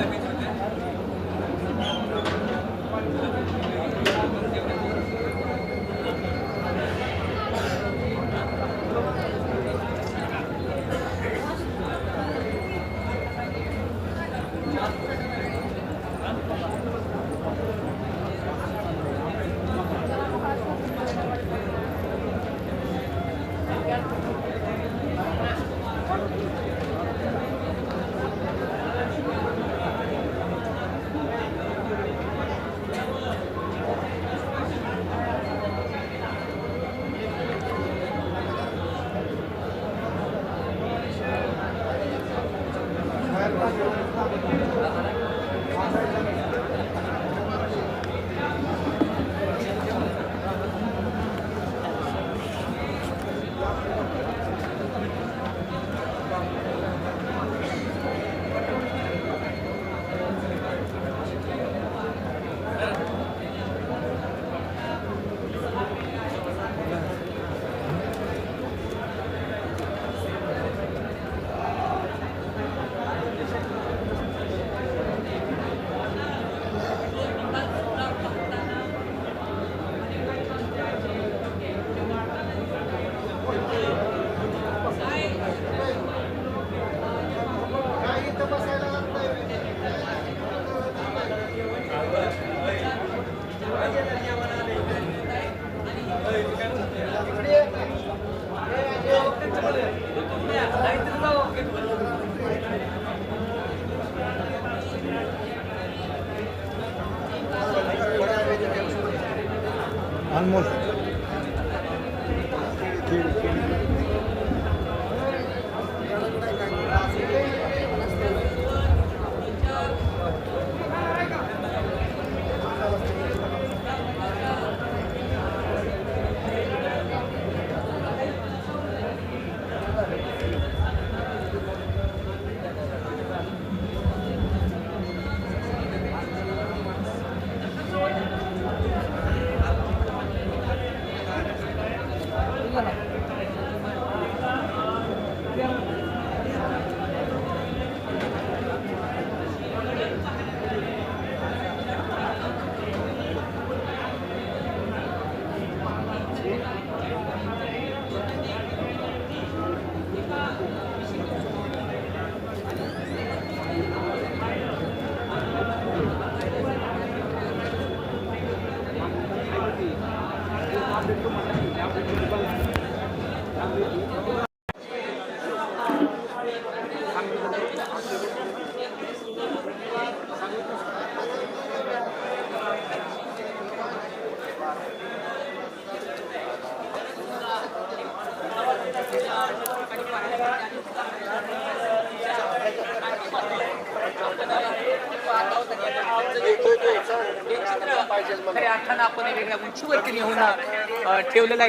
de Thank you.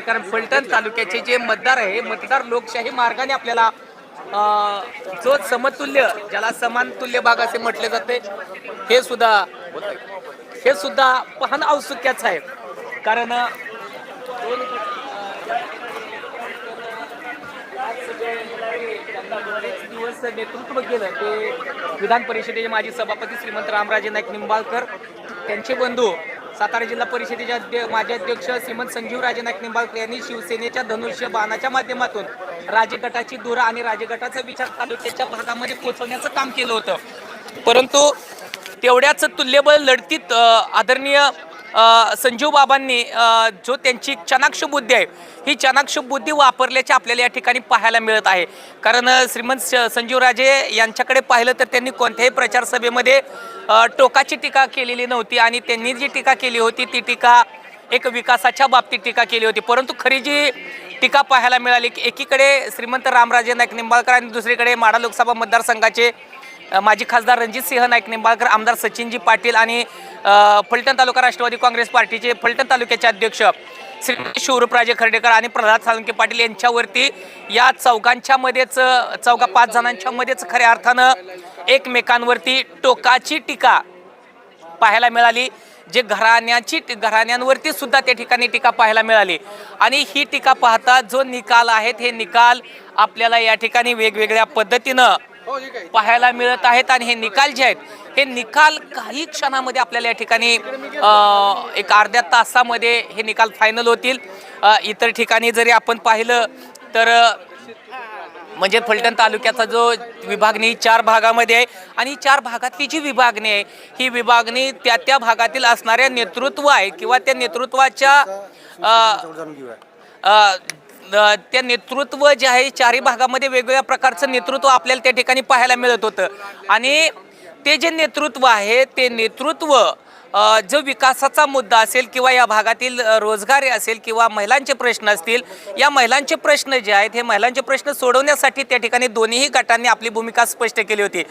आहे. कारण फलटण तालुक्याचे जे मतदार आहे मतदार लोकशाही मार्गाने आपल्याला जो समतुल्य ज्याला समानतुल्य भाग असे म्हटले जाते हे सुद्धा हे सुद्धा पाहणं औत्सुक्याच आहे. कारण बरेच दिवस नेतृत्व केलं ते विधान परिषदेचे माजी सभापती श्रीमंत रामराजे नाईक निंबाळकर त्यांचे बंधू सातारा जिल्हा परिषदेचे अध्य माजी अध्यक्ष श्रीमंत संजीवराजे नाईक निंबाळकर यांनी शिवसेनेच्या धनुष्य बाणाच्या माध्यमातून राजगटाची धुरा आणि राजगटाचा विचार तालुक्याच्या भागामध्ये पोहोचवण्याचं काम केलं होतं. परंतु तेवढ्याच तुल्यबळ लढतीत आदरणीय संजीव बाबांनी जो त्यांची चनाक्ष बुद्धी आहे ही चनाक्ष बुद्धी वापरल्याचे आपल्याला या ठिकाणी पाहायला मिळत आहे. कारण श्रीमंत संजीवराजे यांच्याकडे पाहिलं तर त्यांनी कोणत्याही प्रचार सभेमध्ये टोकाची टीका केलेली नव्हती आणि त्यांनी जी टीका केली होती ती टीका एक विकासाच्या बाबतीत टीका केली होती. परंतु खरी जी टीका पाहायला मिळाली की एकीकडे श्रीमंत रामराजे नाईक निंबाळकर आणि दुसरीकडे माडा लोकसभा मतदारसंघाचे माजी खासदार रणजित सिंह नाईक निंबाळकर आमदार सचिनजी पाटील आणि फलटण तालुका राष्ट्रवादी काँग्रेस पार्टीचे फलटण तालुक्याचे अध्यक्ष श्री शिवरूपराजे खर्डेकर आणि प्रल्हाद साळुंके पाटील यांच्यावरती या चौघांच्या मध्येच चौघा पाच जणांच्या मध्येच खऱ्या अर्थानं एकमेकांवरती टोकाची टीका पाहायला मिळाली जे घराण्याची घराण्यांवरती सुद्धा त्या ठिकाणी टीका पाहायला मिळाली. आणि ही टीका पाहता जो निकाल आहेत हे निकाल आपल्याला या ठिकाणी वेगवेगळ्या पद्धतीनं हो, पाहायला मिळत आहेत आणि हे निकाल जे आहेत हे निकाल काही क्षणामध्ये आपल्याला या ठिकाणी एक अर्ध्या तासामध्ये हे निकाल फायनल होतील. इतर ठिकाणी जरी आपण पाहिलं तर म्हणजे फलटण तालुक्याचा जो विभागणी ही चार भागामध्ये आहे आणि चार भागातली जी विभागणी आहे ही विभागणी त्या त्या भागातील असणाऱ्या नेतृत्व आहे किंवा त्या नेतृत्वाच्या त्या नेतृत्व जे आहे चारही भागामध्ये वेगवेगळ्या प्रकारचं नेतृत्व आपल्याला त्या ठिकाणी पाहायला मिळत होतं. आणि ते जे नेतृत्व आहे ते नेतृत्व जो विकासाचा मुद्दा असेल किंवा या भागातील रोजगार असेल किंवा महिलांचे प्रश्न असतील या महिलांचे प्रश्न जे आहेत हे महिलांचे प्रश्न सोडवण्यासाठी त्या ठिकाणी दोन्हीही गटांनी आपली भूमिका स्पष्ट केली होती.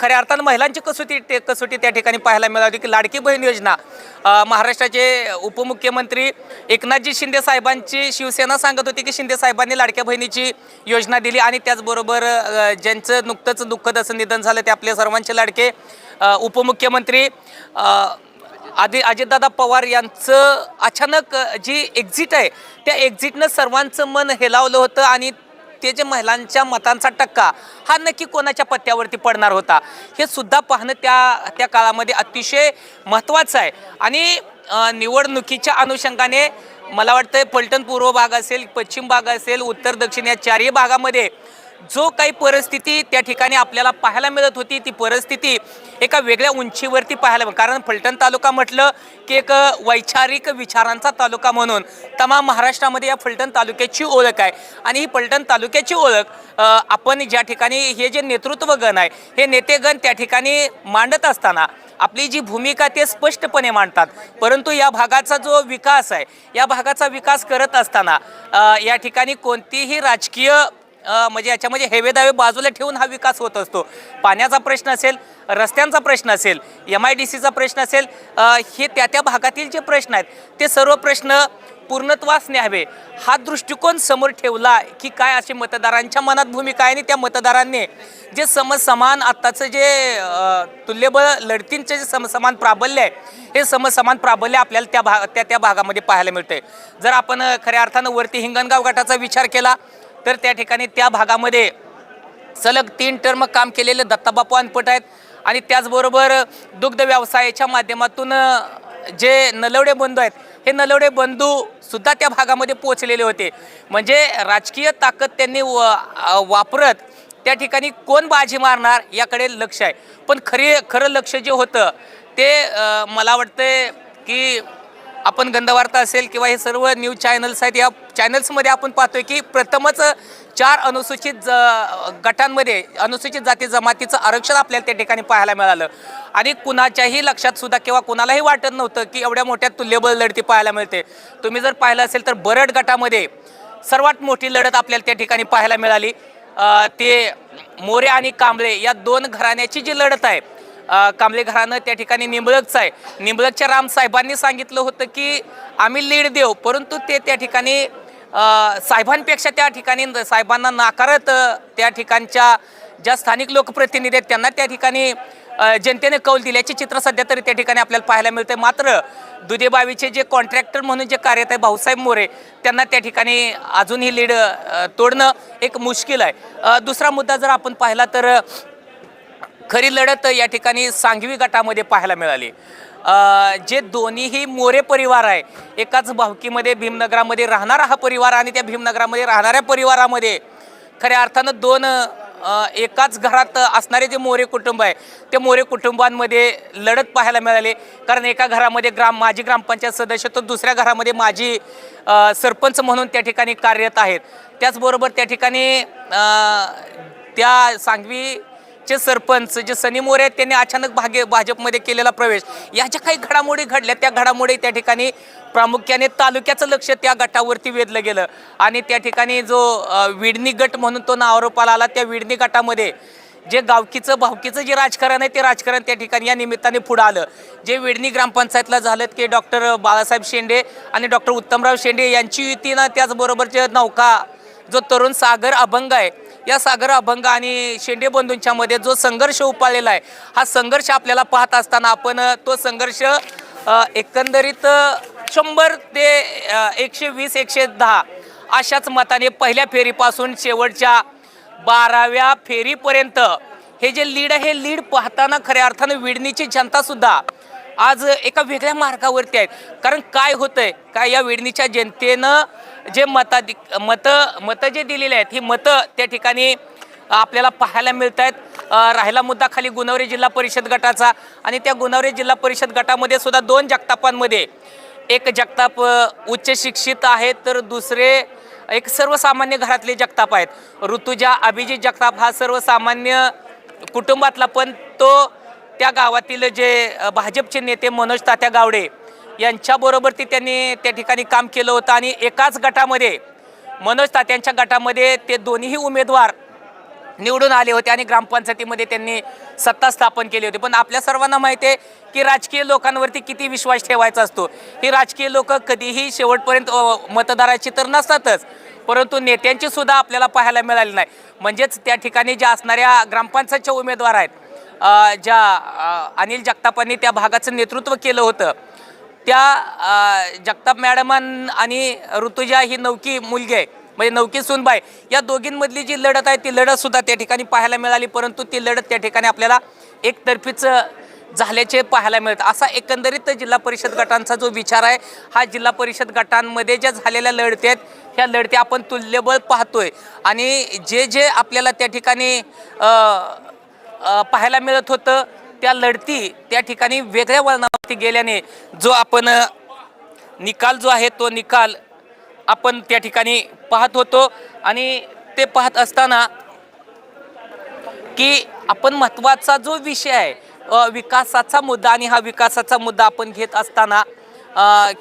खऱ्या अर्थानं महिलांची कसोटी ते- कसोटी त्या ठिकाणी पाहायला मिळाली की लाडकी बहीण योजना. महाराष्ट्राचे उपमुख्यमंत्री एकनाथजी शिंदे साहेबांची शिवसेना सांगत होती की शिंदे साहेबांनी लाडक्या बहिणीची योजना दिली आणि त्याचबरोबर ज्यांचं नुकतंच दुःखद असं निधन झालं ते आपले सर्वांचे लाडके उपमुख्यमंत्री आधी अजितदादा पवार यांचं अचानक जी एक्झिट आहे त्या एक्झिटनं सर्वांचं मन हेलावलं होतं आणि ते जे महिलांच्या मतांचा टक्का हा नक्की कोणाच्या पत्त्यावरती पडणार होता? हे सुद्धा पाहणं त्या त्या काळामध्ये अतिशय महत्त्वाचं आहे. आणि निवडणुकीच्या अनुषंगाने मला वाटतं पलटण पूर्व भाग असेल पश्चिम भाग असेल उत्तर दक्षिण या चारही भागामध्ये जो काही परिस्थिती त्या ठिकाणी आपल्याला पाहायला मिळत होती ती परिस्थिती एका वेगळ्या उंचीवरती पाहायला मिळ- कारण फलटण तालुका म्हटलं की एक वैचारिक विचारांचा तालुका म्हणून तमाम महाराष्ट्रामध्ये या फलटण तालुक्याची ओळख आहे. आणि ही फलटण तालुक्याची ओळख आपण ज्या ठिकाणी हे जे नेतृत्वगण आहे हे नेतेगण त्या ठिकाणी मांडत असताना आपली जी भूमिका ते स्पष्टपणे मांडतात. परंतु या भागाचा जो विकास आहे या भागाचा विकास करत असताना या ठिकाणी कोणतीही राजकीय म्हणजे याच्यामध्ये हेवेदावे बाजूला ठेवून हा विकास होत असतो. पाण्याचा प्रश्न असेल रस्त्यांचा प्रश्न असेल एम आय डी सीचा प्रश्न असेल हे त्या त्या भागातील जे प्रश्न आहेत ते सर्व प्रश्न पूर्णत्वास न्यावे हा दृष्टिकोन समोर ठेवला की काय असे मतदारांच्या मनात भूमिका आहे आणि त्या मतदारांनी जे समसमान आत्ताचं जे तुल्यबळ लढतींचे जे समसमान प्राबल्य आहे हे समसमान प्राबल्य आपल्याला त्या भाग त्या त्या भागामध्ये पाहायला मिळतंय. जर आपण खऱ्या अर्थानं वरती हिंगणगाव गटाचा विचार केला तर त्या ठिकाणी त्या भागामध्ये सलग तीन टर्म काम केलेले दत्ताबापू अनपट आहेत. आणि त्याचबरोबर दुग्ध व्यवसायाच्या माध्यमातून जे नलवडे बंधू आहेत हे नलवडे बंधू सुद्धा त्या भागामध्ये पोहोचलेले होते. म्हणजे राजकीय ताकद त्यांनी व वापरत त्या ठिकाणी कोण बाजी मारणार याकडे लक्ष आहे. पण खरी खरं लक्ष जे होतं ते मला वाटतं की आपण गंधवार्ता असेल किंवा हे सर्व न्यूज चॅनल्स आहेत या चॅनल्समध्ये आपण पाहतोय की प्रथमच चार अनुसूचित ज गटांमध्ये अनुसूचित जाती जमातीचं आरक्षण आपल्याला त्या ठिकाणी पाहायला मिळालं. आणि कुणाच्याही लक्षात सुद्धा किंवा कुणालाही वाटत नव्हतं की एवढ्या मोठ्या तुल्यबळ लढती पाहायला मिळते. तुम्ही जर पाहिलं असेल तर बरड गटामध्ये सर्वात मोठी लढत आपल्याला त्या ठिकाणी पाहायला मिळाली. ते मोरे आणि कांबळे या दोन घराण्याची जी लढत आहे कांबळे घराणं त्या ठिकाणी निंबळकचं आहे. निंबळकच्या राम साहेबांनी सांगितलं होतं की आम्ही लीड देऊ परंतु ते त्या ठिकाणी साहेबांपेक्षा त्या ठिकाणी साहेबांना नाकारत त्या ठिकाणच्या ज्या स्थानिक लोकप्रतिनिधी आहेत त्यांना त्या ठिकाणी जनतेने कौल दिल्याचे चित्र सध्या तरी त्या ठिकाणी आपल्याला पाहायला मिळते मात्र दुधेबावीचे जे कॉन्ट्रॅक्टर म्हणून जे कार्यरत आहे भाऊसाहेब मोरे त्यांना त्या ठिकाणी अजूनही लीड तोडणं एक मुश्किल आहे. दुसरा मुद्दा जर आपण पाहिला तर खरी लढत या ठिकाणी सांघवी गटामध्ये पाहायला मिळाली. जे दोन्हीही मोरे परिवार आहे एकाच भावकीमध्ये भीमनगरामध्ये राहणारा हा परिवार आणि त्या भीमनगरामध्ये राहणाऱ्या परिवारामध्ये खऱ्या अर्थानं दोन एकाच घरात असणारे जे मोरे कुटुंब आहे ते मोरे कुटुंबांमध्ये लढत पाहायला मिळाली. कारण एका घरामध्ये ग्राम माजी ग्रामपंचायत सदस्य तर दुसऱ्या घरामध्ये माजी सरपंच म्हणून त्या ठिकाणी कार्यरत आहेत. त्याचबरोबर त्या ठिकाणी त्या सांगवी चे सरपंच जे सनी मोरे आहेत त्यांनी अचानक भागे भाजपमध्ये केलेला प्रवेश. या ज्या काही घडामोडी घडल्या त्या घडामोडी त्या ठिकाणी प्रामुख्याने तालुक्याचं लक्ष त्या गटावरती वेधलं गेलं. आणि त्या ठिकाणी जो विडणी गट म्हणून तो नावारोपाला आला त्या विडणी गटामध्ये जे गावकीचं भावकीचं जे राजकारण आहे ते राजकारण त्या ठिकाणी या निमित्ताने पुढं आलं. जे विडणी ग्रामपंचायतला झालं की डॉक्टर बाळासाहेब शेंडे आणि डॉक्टर उत्तमराव शेंडे यांची युतीनं त्याचबरोबरचे नौका जो तरुण सागर अभंग आहे या सागर अभंग आणि शेंडे बंधूंच्यामध्ये जो संघर्ष उपाळलेला आहे हा संघर्ष आपल्याला पाहत असताना आपण तो संघर्ष एकंदरीत शंभर ते एकशे वीस एकशे दहा अशाच मताने पहिल्या फेरीपासून शेवटच्या बाराव्या फेरीपर्यंत हे जे लीड आहे हे लीड पाहताना खऱ्या अर्थानं विडणीची जनतासुद्धा आज एका वेगळ्या मार्गावरती आहेत. कारण काय होतंय काय या विडणीच्या जनतेनं जे मताधिक मतं मतं जे दिलेली आहेत ही मतं त्या ठिकाणी आपल्याला पाहायला मिळत आहेत राहिला मुद्दा खाली गुणवरे जिल्हा परिषद गटाचा आणि त्या गुणवरे जिल्हा परिषद गटामध्ये सुद्धा दोन जगतापांमध्ये एक जगताप उच्च शिक्षित आहेत तर दुसरे एक सर्वसामान्य घरातले जगताप आहेत. ऋतुजा अभिजित जगताप हा सर्वसामान्य कुटुंबातला पण तो त्या गावातील जे भाजपचे नेते मनोज तात्या गावडे यांच्याबरोबर ती त्यांनी त्या ठिकाणी काम केलं होतं आणि एकाच गटामध्ये मनोज तात्यांच्या गटामध्ये ते दोन्हीही उमेदवार निवडून आले होते आणि ग्रामपंचायतीमध्ये त्यांनी सत्ता स्थापन केली होती. पण आपल्या सर्वांना माहिती आहे की राजकीय लोकांवरती किती विश्वास ठेवायचा असतो. ही राजकीय लोक कधीही शेवटपर्यंत मतदाराची तर नसतातच परंतु नेत्यांची सुद्धा आपल्याला पाहायला मिळाली नाही. म्हणजेच त्या ठिकाणी ज्या असणाऱ्या ग्रामपंचायतच्या उमेदवार आहेत ज्या अनिल जगतापांनी त्या भागाचं नेतृत्व केलं होतं त्या जगताप मॅडमान आणि ऋतुजा ही नौकी मुलगी आहे. म्हणजे नौकी सुनबाई. या दोघींमधली जी लढत आहे ती लढत सुद्धा त्या ठिकाणी पाहायला मिळाली परंतु ती लढत त्या ठिकाणी आपल्याला एकतर्फीच झाल्याचे पाहायला मिळतं. असा एकंदरीत जिल्हा परिषद गटांचा जो विचार आहे हा जिल्हा परिषद गटांमध्ये ज्या झालेल्या लढती आहेत ह्या लढत्या आपण तुल्यबळ पाहतोय. आणि जे जे आपल्याला त्या ठिकाणी पाहायला मिळत होतं त्या लढती त्या ठिकाणी वेगळ्या वळणावरती गेल्याने जो आपण निकाल जो आहे तो निकाल आपण त्या ठिकाणी पाहत होतो. आणि ते पाहत असताना की आपण महत्त्वाचा जो विषय आहे विकासाचा मुद्दा आणि हा विकासाचा मुद्दा आपण घेत असताना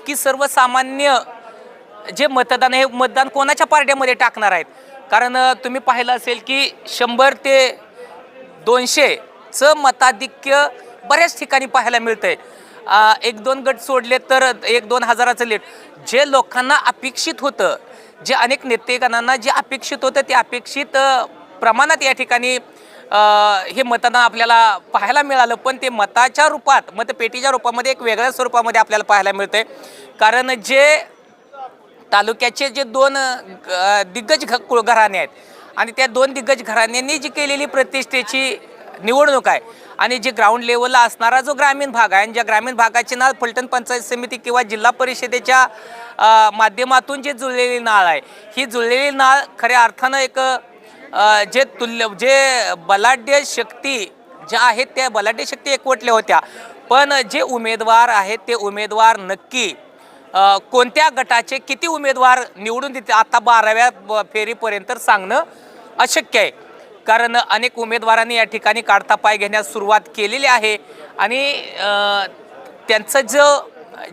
की सर्वसामान्य जे मतदान आहे हे मतदान कोणाच्या पार्ट्यामध्ये टाकणार आहेत? कारण तुम्ही पाहिलं असेल की शंभर ते दोनशे चं मताधिक्य बऱ्याच ठिकाणी पाहायला मिळतंय. आहे एक दोन गट सोडले तर एक दोन हजाराचं लेट जे लोकांना अपेक्षित होतं जे अनेक नेतेगणांना जे अपेक्षित होतं ते अपेक्षित प्रमाणात या ठिकाणी हे मतदान आपल्याला पाहायला मिळालं. पण ते मताच्या रूपात मतपेटीच्या रूपामध्ये एक वेगळ्या स्वरूपामध्ये आपल्याला पाहायला मिळतंय. कारण जे तालुक्याचे जे दोन दिग्गज घ कुळ- घराणे आहेत. आणि त्या दोन दिग्गज घराण्यांनी जी केलेली प्रतिष्ठेची निवडणूक आहे. आणि जे ग्राउंड लेवलला असणारा जो ग्रामीण भाग आहे आणि ज्या ग्रामीण भागाची नाळ फलटण पंचायत समिती किंवा जिल्हा परिषदेच्या माध्यमातून जे जुळलेली नाळ आहे ही जुळलेली नाळ खऱ्या अर्थानं एक जे तुल्य जे बलाढ्य शक्ती ज्या आहेत त्या बलाढ्य शक्ती एकवटल्या होत्या. पण जे उमेदवार आहेत ते उमेदवार नक्की कोणत्या गटाचे किती उमेदवार निवडून देते आता बाराव्या ब- फेरीपर्यंत सांगणं अशक्य आहे. कारण अनेक उमेदवारांनी या ठिकाणी काढता पाय घेण्यास सुरुवात केलेली आहे. आणि त्यांचं जो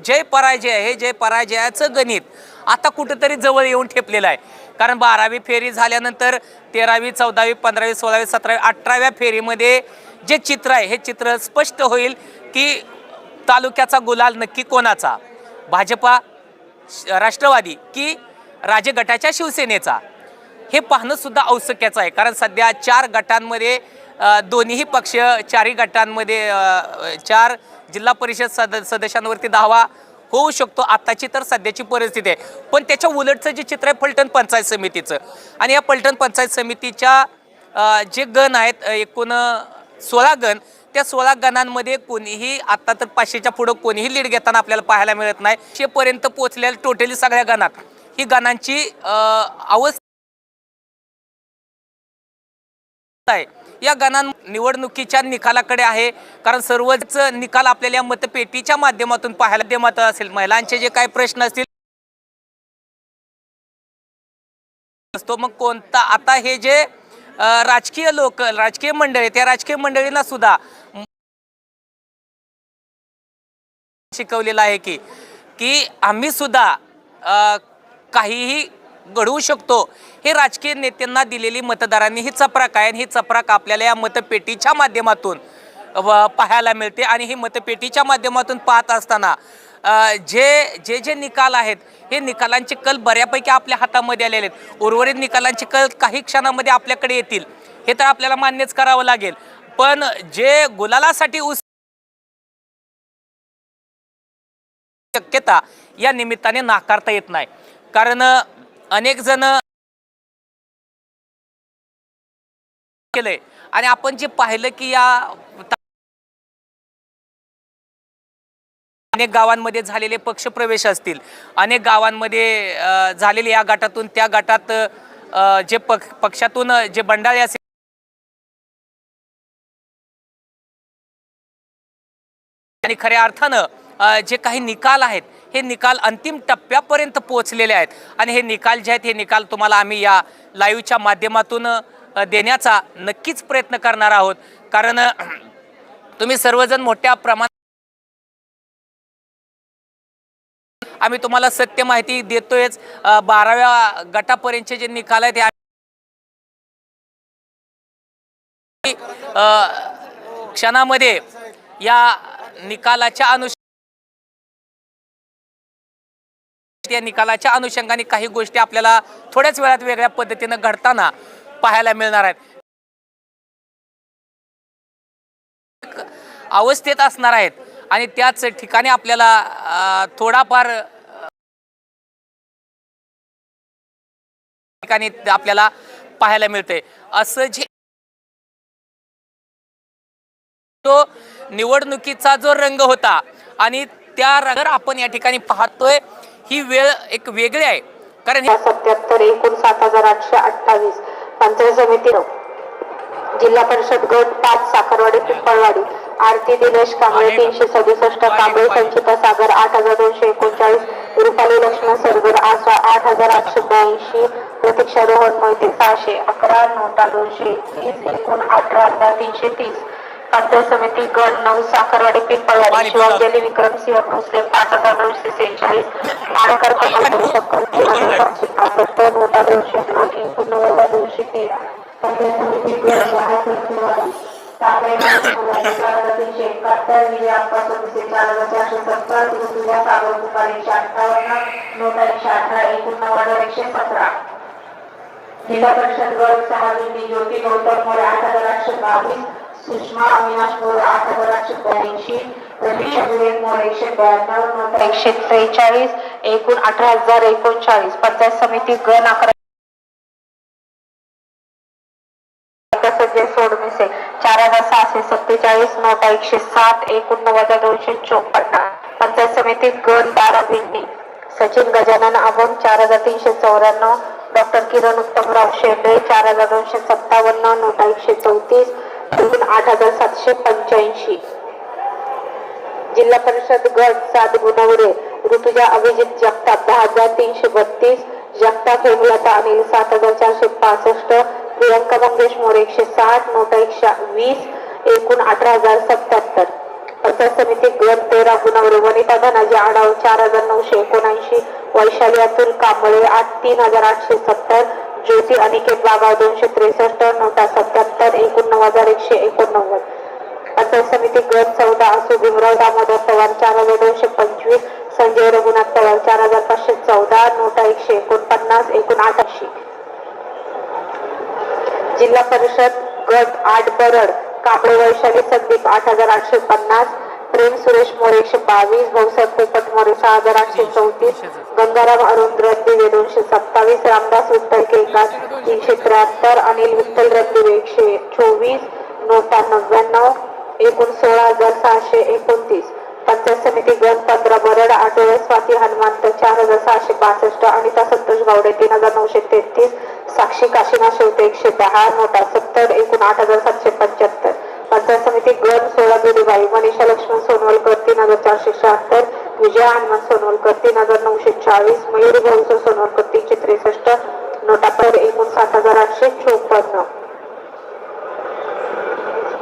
जय पराजय आहे हे जय पराजयाचं गणित आता कुठंतरी जवळ येऊन ठेपलेलं आहे. कारण बारावी फेरी झाल्यानंतर तेरावी चौदावी पंधरावी सोळावी सतरावी अठराव्या फेरीमध्ये जे चित्र आहे हे चित्र स्पष्ट होईल की तालुक्याचा गुलाल नक्की कोणाचा? भाजपा श- राष्ट्रवादी की राजगटाच्या शिवसेनेचा? हे पाहणं सुद्धा औत्सुक्याचं आहे. कारण सध्या चार गटांमध्ये दोन्हीही पक्ष चारही गटांमध्ये चार जिल्हा परिषद सद सदस्यांवरती दावा होऊ शकतो. आत्ताची तर सध्याची परिस्थिती आहे. पण त्याच्या उलटचं जे चित्र आहे पलटण पंचायत समितीचं. आणि या पलटण पंचायत समितीच्या जे गण आहेत एकूण सोळा गण त्या सोळा गणांमध्ये कोणीही आत्ता तर पाचशेच्या पुढं कोणीही लीड घेताना आपल्याला पाहायला मिळत नाही. शेपर्यंत पोहोचलेल्या टोटली सगळ्या गणात. ही गणांची अवस्था आहे. या गणा निवडणुकीच्या निकालाकडे आहे. कारण सर्वच निकाल आपल्याला या मतपेटीच्या माध्यमातून पाहायला माध्यमात असेल. महिलांचे जे काही प्रश्न असतील. असतो. मग कोणता? आता हे जे राजकीय लोक राजकीय मंडळी त्या राजकीय मंडळींना सुद्धा शिकवलेलं आहे की की आम्ही सुद्धा काहीही घडवू शकतो. हे राजकीय नेत्यांना दिलेली मतदारांनी ही चपराक आहे आणि ही चपराक आपल्याला या मतपेटीच्या माध्यमातून व पाहायला मिळते आणि ही मतपेटीच्या माध्यमातून पाहत असताना जे जे जे निकाल आहेत हे निकालांचे कल बऱ्यापैकी आपल्या हातामध्ये आलेले आहेत. उर्वरित निकालांचे कल काही क्षणामध्ये आपल्याकडे येतील हे तर आपल्याला मान्यच करावं लागेल. पण जे गुलालासाठी उस शक्यता या निमित्ताने नाकारता येत नाही. कारण अनेक जण केलंय. आणि आपण जे पाहिलं की या अनेक गावांमध्ये झालेले पक्षप्रवेश असतील. अनेक गावांमध्ये झालेले या गटातून त्या गटात जे पक्ष पक्षातून जे बंडाळे असेल आणि खऱ्या अर्थानं जे काही निकाल आहेत हे निकाल अंतिम टप्प्यापर्यंत पोहोचलेले आहेत. आणि हे निकाल जे आहेत हे निकाल तुम्हाला आम्ही या लाईव्हच्या माध्यमातून देण्याचा नक्कीच प्रयत्न करणार आहोत. कारण तुम्ही सर्वजण मोठ्या प्रमाणात आम्ही तुम्हाला सत्य माहिती देतोयच. बाराव्या गटापर्यंतचे जे निकाल आहेत हे क्षणामध्ये या निकालाच्या अनुष या निकालाच्या अनुषंगाने काही गोष्टी आपल्याला थोड्याच वेळात वेगळ्या पद्धतीनं घडताना पाहायला मिळणार आहेत. अवस्थेत असणार आहेत आणि त्याच ठिकाणी आपल्याला थोडाफार ठिकाणी आपल्याला पाहायला मिळते असं जे तो निवडणुकीचा जो रंग होता आणि त्या रंग आपण या ठिकाणी पाहतोय ही वेळ एक वेगळी आहे. कारण हे सत्याहत्तर एकूण सात हजार आठशे अठ्ठावीस पंचायत समिती नऊ. जिल्हा परिषद गट पाच साखरवाडी पिंपळवाडी आरती दिनेश कांबळे तीनशे सदुसष्ट कांबळे संचिता सागर आठ हजार दोनशे एकोणचाळीस रुपाली लक्ष्मण सरगर आठ आठ हजार आठशे ब्याऐंशी प्रतीक्षा रोहन मोहिते सहाशे अकरा नोटा दोनशे तीस एकूण अठरा हजार तीनशे तीस. पंचायत समिती गण नऊ साखरवाडी पिंपळवाडी शिवांजली विक्रमसिंह भोसले पाच हजार दोनशे सेहेचाळीस. दोनशे दोनशे तेरा पंचायत समिती चार हजार तीनशे एकाहत्तर विजय आप्पा सोनसे चार हजार चारशे सत्तर ऋतुजा सागर कुमार एकशे अठ्ठावन्न नोटा एकशे अठरा एकशे सतरा. जिल्हा परिषद गट सहा ज्योती गौतम मोरे आठ हजार आठशे बावीस सुषमा अविनाश आठ हजार ब्याऐंशी एकशे ब्याण्णव एकशे त्रेचाळीस एकूण अठरा हजार एकोणचाळीस. पंचायत समिती गण अकरा सोडमिसे चार हजार सहाशे सत्तेचाळीस नोटा एकशे सात एकूण नऊ हजार दोनशे चोपन्न. पंचायत समिती गण बारा भिंडी सचिन गजानन अभंग चार हजार तीनशे चौऱ्याण्णव. डॉक्टर किरण उत्तमराव शेंडे चार हजार दोनशे सत्तावन्न नोटा एकशे चौतीस. दोन आठ हजार सातशे पंच्याऐंशी. जिल्हा परिषद गट सात गुणावरे ऋतुजा अभिजित जगताप दहा हजार तीनशे बत्तीस जगताप हेमलता अनिल सात हजार चारशे पासष्ट प्रियंका मंगेश मोरे एकशे साठ नोटा एकशे वीस एकूण अठरा हजार सत्याहत्तर. पंचायत समिती गट तेरा गुणावरे वनिता धनाजी आढाव चार हजार नऊशे एकोणऐंशी वैशाली अतुल कांबळे आठ तीन हजार आठशे सत्तर ज्योती अनिकेत बागाव दोनशे त्रेसष्ट नोटा सत्याहत्तर एकूण हजार एकशे एकोणनव्वद. पंचायत समिती गट चौदा असू भीमराव दामोदर पवार चार हजार दोनशे पंचवीस संजय रघुनाथ पवार चार हजार पाचशे चौदा नोटा एकशे एकोणपन्नास एकूण आठशे जिल्हा परिषद गट आठ बरड कापडे वैशाली संदीप आठ हजार आठशे पन्नास प्रेम सुरेश मोरे एकशे बावीस भाऊसाहेब पोपट मोरे सहा हजार आठशे चौतीस गंगाराम अरुण रणदिवे दोनशे सत्तावीस रामदास विठ्ठल केकास तीनशे त्र्याहत्तर अनिल विठ्ठल रणदिवे एकशे चोवीस नोटा नव्याण्णव एकूण सोळा हजार सहाशे एकोणतीस. पंचायत समिती गण पंधरा बरड आठवडे स्वाती हनुमंत चार हजार सहाशे बासष्ट अनिता संतोष गावडे तीन हजार नऊशे तेहतीस साक्षी काशीनाथ शेवटे एकशे दहा नोटा सत्तर एकूण आठ हजार सातशे पंच्याहत्तर. पंचायत समिती गण सोळा विजया हनुमान सोनवलकर तीन हजार नऊशे चाळीस मयूर भाऊसर सोनवलकर तीनशे त्रेसष्ट नोटापर एकूण सात हजार आठशे चोपन्न.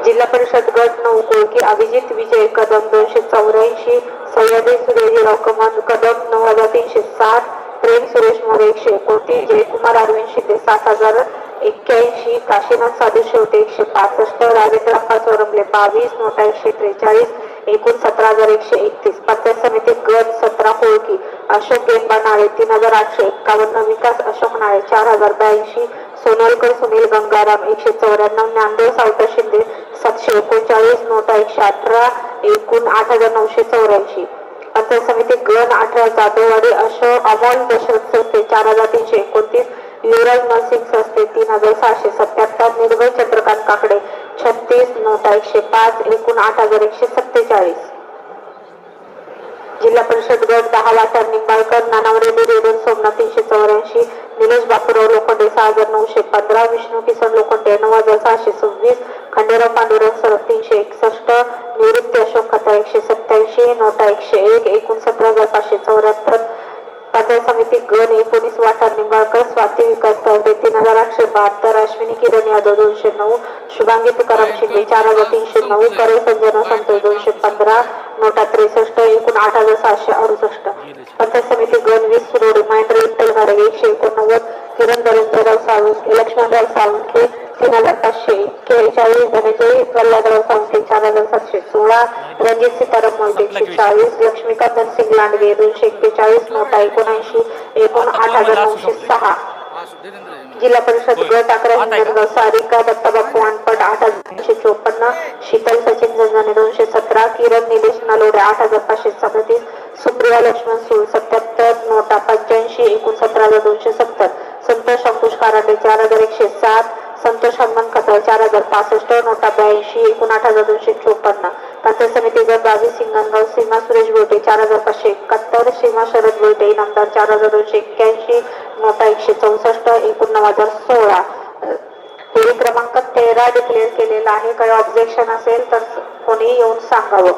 जिल्हा परिषद गट नऊ कोळकी अभिजित विजय कदम दोनशे चौऱ्याऐंशी सह्याद्री सूर्यजीराव कमान कदम नऊ हजार तीनशे साठ प्रेम सुरेश मोरे एकशे एकोणतीस जयकुमार अरविंद शिंदे सात हजार एक्क्याऐंशी काशीनाथ साधू शेवटे एकशे पासष्ट राजेंद्र अप्पा चोरमले बावीस नोटा एकशे त्रेचाळीस एकूण सतरा हजार एकशे एकतीस. अशोक गेंबा नाळे तीन हजार आठशे एक्कावन्न विकास अशोक नाळे चार हजार ब्याऐंशी सोनलकर सुनील गंगाराम एकशे चौऱ्याण्णव ज्ञानदेव सावता शिंदे सातशे एकोणचाळीस नोटा एकशे अठरा एकूण आठ हजार नऊशे चौऱ्याऐंशी. पंचायत समिती गण अठरा जाधववाडी अशोक अमोल दशरथ संस्थे चार हजार तीनशे एकोणतीस युवराज नरसिंग संस्थे तीन हजार सहाशे सत्याहत्तर निर्भय चंद्रकांत काकडे छत्तीस नोटा एकशे पाच एकूण आठ हजार एकशे सत्तेचाळीस. जिल्हा परिषद गट दहा वाटार निंबाळकर नानावरे रेडन सोमनाथ तीनशे चौऱ्याऐंशी निलेश बापूराव लोखंडे सहा हजार नऊशे पंधरा विष्णू किसन लोखंडे नऊ हजार सहाशे सव्वीस खंडेराव पांडुरंग सरफ तीनशे एकसष्ट निवृत्ती अशोक खता एकशे सत्याऐंशी नोटा एकशे एक एकूण सतरा हजार पाचशे चौऱ्याहत्तर समिती गण एकोणीस वाटार निंबाळकर स्वाती विकास तवडे तीन हजार आठशे बहात्तर अश्विनी किरण यादव दोनशे नऊ शुभांगी तुकाराम शिंदे चार हजार तीनशे नऊ करे संजना संतोष दोनशे पंधरा नोटा त्रेसष्ट एकूण आठ हजार सहाशे अडुसष्ट. पंचायत समिती गण वीस सुरोडे महेंद्र विठ्ठल घाडगे एकशे एकोणनव्वद किरण नरेंद्रराव सावंत लक्ष्मणराव सावंतके तीन हजार पाचशे एक्केचाळीस धनंजय प्रल्हादराव सावंते चार हजार सातशे सोळा रणजित सीताराम मोहिते एकशे चाळीस लक्ष्मीकांत सिंग लांडगे दोनशे एक्केचाळीस नोटा एकोणऐंशी सहा. जिल्हा परिषद गट अकरा हिंगणगाव सारिका दत्ताबापू अनपट आठ हजार तीनशे चोपन्न. शीतल सचिन जंजाने दोनशे सतरा. किरण निलेश नलोडे आठ हजार पाचशे सदतीस. सुप्रिया लक्ष्मण सूळ सत्याहत्तर. नोटा पंच्याऐंशी एकूण सतरा हजार दोनशे सत्तर. संतोष अंकुश कारांडे चार हजार एकशे सात. संतोष हनुमान खताळ चार हजार पासष्ट. नोटा ब्याऐंशी एकूण आठ हजार दोनशे चोपन्न. पंचायत समिती गट बावीस सिंगणगाव सीमा सुरेश बोटे चार हजार पाचशे एकाहत्तर. सीमा शरद बोटे इनामदार चार हजार दोनशे एक्क्याऐंशी. एकशे चौसष्ट एकूण नऊ हजार सोळा. फेरी क्रमांक तेरा डिक्लेअर केलेला आहे. काही ऑब्जेक्शन असेल तर कोणी येऊन सांगावं.